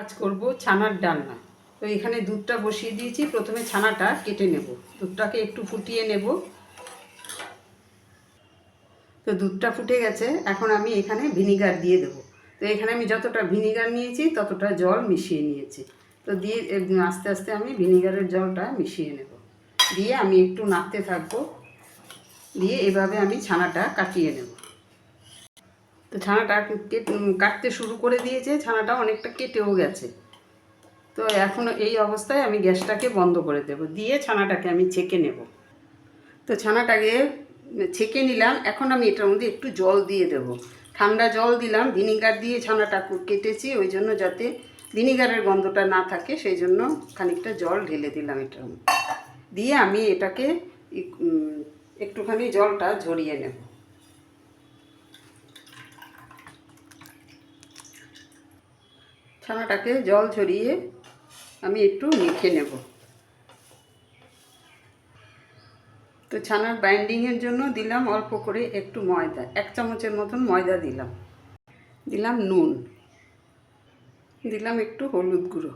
আজ করব, ছানার ডালনা। তো এখানে দুধটা বসিয়ে দিয়েছি, প্রথমে ছানাটা কেটে নেব। দুধটাকে একটু ফুটিয়ে নেব। তো দুধটা ফুটে গেছে, এখন আমি এখানে ভিনিগার দিয়ে দেবো। তো এখানে আমি যতটা ভিনিগার নিয়েছি, ততটা জল মিশিয়ে নিয়েছি। তো দিয়ে আস্তে আস্তে আমি ভিনিগারের জলটা মিশিয়ে নেব। দিয়ে আমি একটু নাড়তে থাকব। দিয়ে এভাবে আমি ছানাটা কাটিয়ে নেব। তো ছানাটা কেট- কাটতে শুরু করে দিয়েছে ছানাটা অনেকটা কেটেও গেছে। তো এখন এই অবস্থায় আমি গ্যাসটাকে বন্ধ করে দেব, দিয়ে ছানাটাকে আমি ছেঁকে নেব। তো ছানাটাকে ছেঁকে নিলাম, এখন আমি এটার মধ্যে একটু জল দিয়ে দেব। ঠান্ডা জল দিলাম, ভিনিগার দিয়ে ছানাটা কেটেছি, ওই জন্য যাতে ভিনিগারের গন্ধটা না থাকে, সেই জন্য খানিকটা জল ঢেলে দিলাম এটার মধ্যে। দিয়ে আমি এটাকে একটুখানি জলটা ঝরিয়ে নেব। ছানাটাকে জল ঝরিয়ে আমি একটু মেখে নেব। তো ছানার বাইন্ডিংয়ের জন্য দিলাম অল্প করে একটু ময়দা, এক চামচের মতন ময়দা দিলাম। দিলাম নুন, দিলাম একটু হলুদ গুঁড়ো,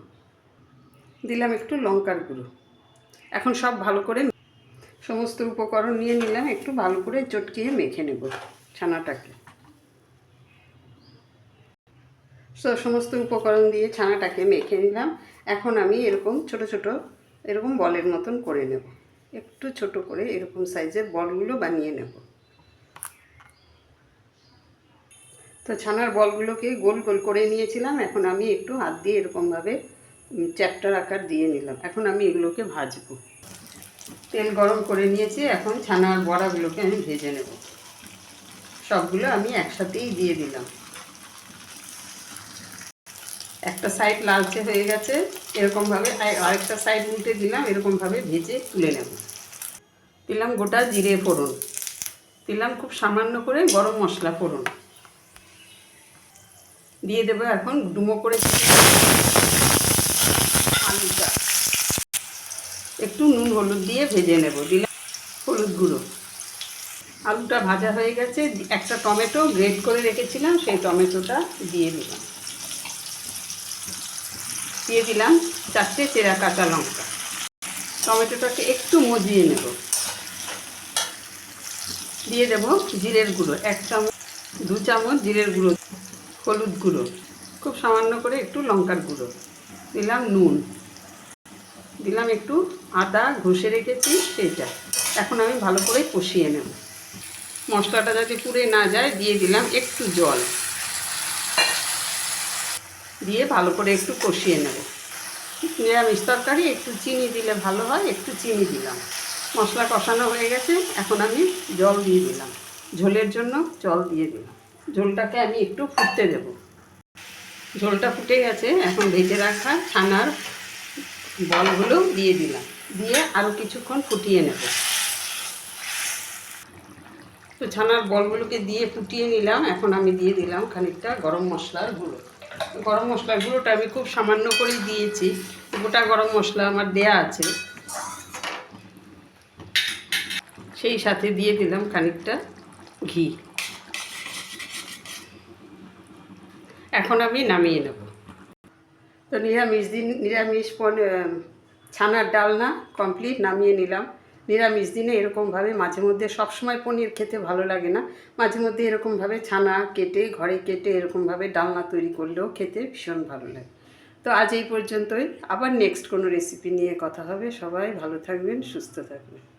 দিলাম একটু লঙ্কার গুঁড়ো। এখন সব ভালো করে সমস্ত উপকরণ নিয়ে নিলাম, একটু ভালো করে চটকিয়ে মেখে নেব ছানাটাকে। সো সমস্ত উপকরণ দিয়ে ছানাটাকে মেখে নিলাম। এখন আমি এরকম ছোট ছোট এরকম বলের মতন করে নেব। একটু ছোট করে এরকম সাইজের বলগুলো বানিয়ে নেব। তো ছানার বলগুলোকে গোল গোল করে নিয়েছিলাম। এখন আমি একটু হাত দিয়ে এরকমভাবে চ্যাপ্টার আকার দিয়ে নিলাম। এখন আমি এগুলোকে ভাজবো। তেল গরম করে নিয়েছি। এখন ছানার বড়াগুলোকে আমি ভেজে নেব। সবগুলো আমি একসাথেই দিয়ে দিলাম। একটা সাইড লালচে হয়ে গেছে, এরকমভাবে আরেকটা সাইড উল্টে দিলাম, এরকমভাবে ভেজে তুলে নেব। দিলাম গোটা জিরে ফোড়ন। দিলাম খুব সামান্য করে গরম মশলা ফোড়ন। দিয়ে দেবো এখন ডুমো করে আলুটা। একটু নুন হলুদ দিয়ে ভেজে নেব। দিলাম হলুদ গুঁড়ো। আলুটা ভাজা হয়ে গেছে, একটা টমেটো গ্রেট করে রেখেছিলাম, সেই টমেটোটা দিয়ে দিলাম। দিয়ে দিলাম চারটে চেরা কাঁচা লঙ্কা। টমেটোটাকে একটু মজিয়ে নেব। দিয়ে দেব জিরের গুঁড়ো, এক চামচ, দু চামচ জিরের গুঁড়ো, হলুদ গুঁড়ো, খুব সামান্য করে একটু লঙ্কার গুঁড়ো। দিলাম নুন। দিলাম একটু আদা ঘষে রেখেছি সেইটা। এখন আমি ভালো করে কষিয়ে নেব। মশলাটা যাতে পুড়ে না যায়, দিয়ে দিলাম একটু জল। দিয়ে ভালো করে একটু কষিয়ে নেব। নিরামিষ তরকারি, একটু চিনি দিলে ভালো হয়, একটু চিনি দিলাম। মশলা কষানো হয়ে গেছে, এখন আমি জল দিয়ে দিলাম। ঝোলের জন্য জল দিয়ে দিলাম। ঝোলটাকে আমি একটু ফুটতে দেব। ঝোলটা ফুটে গেছে, এখন ভেজে রাখা ছানার বলগুলো দিয়ে দিলাম। দিয়ে আরও কিছুক্ষণ ফুটিয়ে নেব। তো ছানার বলগুলোকে দিয়ে ফুটিয়ে নিলাম, এখন আমি দিয়ে দিলাম খানিকটা গরম মশলার গুঁড়ো। গরম মশলার গুঁড়োটা আমি খুব সামান্য করেই দিয়েছি। গোটা গরম মশলা আমার দেয়া আছে। সেই সাথে দিয়ে দিলাম খানিকটা ঘি। এখন আমি নামিয়ে নেব। তো নিরামিষ দিন নিরামিষ ছানার ডালনা কমপ্লিট নামিয়ে নিলাম। নিরামিষ দিনে এরকমভাবে মাঝে মধ্যে সবসময় পনির খেতে ভালো লাগে না। মাঝে মধ্যে এরকমভাবে ছানা কেটে, ঘরে কেটে এরকমভাবে ডালনা তৈরি করলেও খেতে ভীষণ ভালো লাগে। তো আজ এই পর্যন্তই। আবার নেক্সট কোনো রেসিপি নিয়ে কথা হবে। সবাই ভালো থাকবেন, সুস্থ থাকবেন।